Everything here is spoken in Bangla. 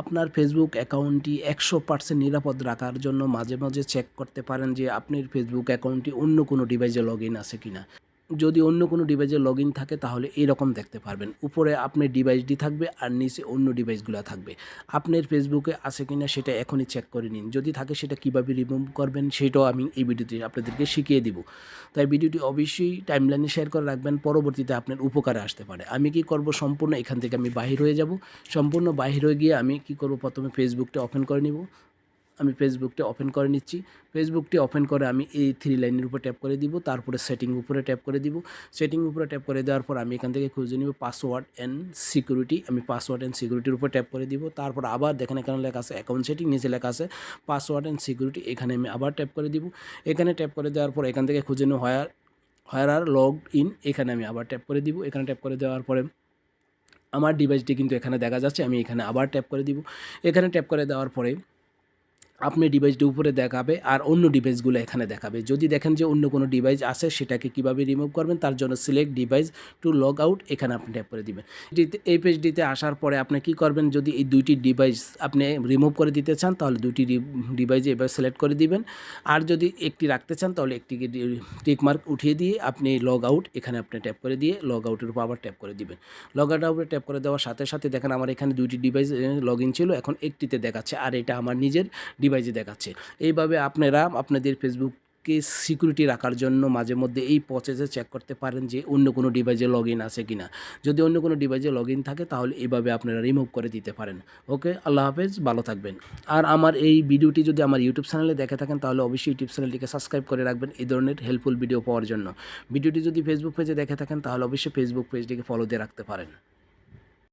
আপনার ফেসবুক অ্যাকাউন্টটি একশো পার্সেন্ট নিরাপদ রাখার জন্য মাঝে মাঝে চেক করতে পারেন যে আপনার ফেসবুক অ্যাকাউন্টটি অন্য কোনো ডিভাইসে লগ ইন আছে কিনা। যদি অন্য কোনো ডিভাইসে লগ ইন থাকে, তাহলে এরকম দেখতে পারবেন। উপরে আপনার ডিভাইসটি থাকবে আর নিচে অন্য ডিভাইসগুলো থাকবে। আপনার ফেসবুকে আছে কিনা সেটা এখনই চেক করে নিন। যদি থাকে সেটা কীভাবে রিমুভ করবেন সেটাও আমি এই ভিডিওতে আপনাদেরকে শিখিয়ে দিব। তাই ভিডিওটি অবশ্যই টাইমলাইনে শেয়ার করে রাখবেন, পরবর্তীতে আপনার উপকারে আসতে পারে। আমি কি করব? সম্পূর্ণ এখান থেকে আমি বাহির হয়ে যাব। সম্পূর্ণ বাহির হয়ে গিয়ে আমি কি করব? প্রথমে ফেসবুকটা ওপেন করে নিব। আমি ফেসবুকটি ওপেন করে নিচ্ছি ফেসবুকটি ওপেন করে আমি এই থ্রি লাইনের উপর ট্যাপ করে দিব তারপরে সেটিং উপরে ট্যাপ করে দিব সেটিং উপরে ট্যাপ করে দেওয়ার পর আমি এখান থেকে খুঁজে নিব পাসওয়ার্ড অ্যান্ড সিকিউরিটি আমি পাসওয়ার্ড অ্যান্ড সিকিউরিটির উপর ট্যাপ করে দিব তারপর আবার দেখেন এখানে লেখা আছে অ্যাকাউন্ট সেটিং নিচে লেখা আছে পাসওয়ার্ড অ্যান্ড সিকিউরিটি এখানে আমি আবার ট্যাপ করে দিব এখানে ট্যাপ করে দেওয়ার পর এখান থেকে খুঁজে নেব হায়ার হায়ার আর লগ ইন এখানে আমি আবার ট্যাপ করে দিব এখানে ট্যাপ করে দেওয়ার পরে আমার ডিভাইসটি কিন্তু এখানে দেখা যাচ্ছে আমি এখানে আবার ট্যাপ করে দিব এখানে ট্যাপ করে দেওয়ার পরে আপনি ডিভাইসটি উপরে দেখাবে আর অন্য ডিভাইসগুলো এখানে দেখাবে। যদি দেখেন যে অন্য কোনো ডিভাইস আছে, সেটাকে কীভাবে রিমুভ করবেন, তার জন্য select device to log out এখানে আপনি ট্যাপ করে দিবেন। এই পেজটিতে আসার পরে আপনি কি করবেন, যদি এই দুইটি ডিভাইস আপনি রিমুভ করে দিতে চান, তাহলে দুইটি ডিভাইস এবার সিলেক্ট করে দিবেন। আর যদি একটি রাখতে চান, তাহলে একটিকে টিক মার্ক উঠিয়ে দিয়ে আপনি লগ আউট এখানে আপনি ট্যাপ করে দিয়ে লগ আউটের উপর আবার ট্যাপ করে দিবেন। লগ আউট উপরে ট্যাপ করে দেওয়ার সাথে সাথে দেখেন আমার এখানে দুইটি ডিভাইস লগ ইন ছিল, এখন একটিতে দেখাচ্ছে। আর এটা আমার নিজের ডিভাইসে দেখাচ্ছে। এইভাবে আপনারা আপনাদের ফেসবুককে সিকিউরিটি রাখার জন্য মাঝে মধ্যে এই প্রসেসে চেক করতে পারেন যে অন্য কোনো ডিভাইসে লগ ইন আছে কি না যদি অন্য কোনো ডিভাইসে লগ ইন থাকে, তাহলে এইভাবে আপনারা রিমুভ করে দিতে পারেন। ওকে আল্লাহ হাফেজ, ভালো থাকবেন। আর আমার এই ভিডিওটি যদি আমার ইউটিউব চ্যানেলে দেখে থাকেন, তাহলে অবশ্যই ইউটিউব চ্যানেলটিকে সাবস্ক্রাইব করে রাখবেন এই ধরনের হেল্পফুল ভিডিও পাওয়ার জন্য। ভিডিওটি যদি ফেসবুক পেজে দেখে থাকেন, তাহলে অবশ্যই ফেসবুক পেজটিকে ফলো দিয়ে রাখতে পারেন।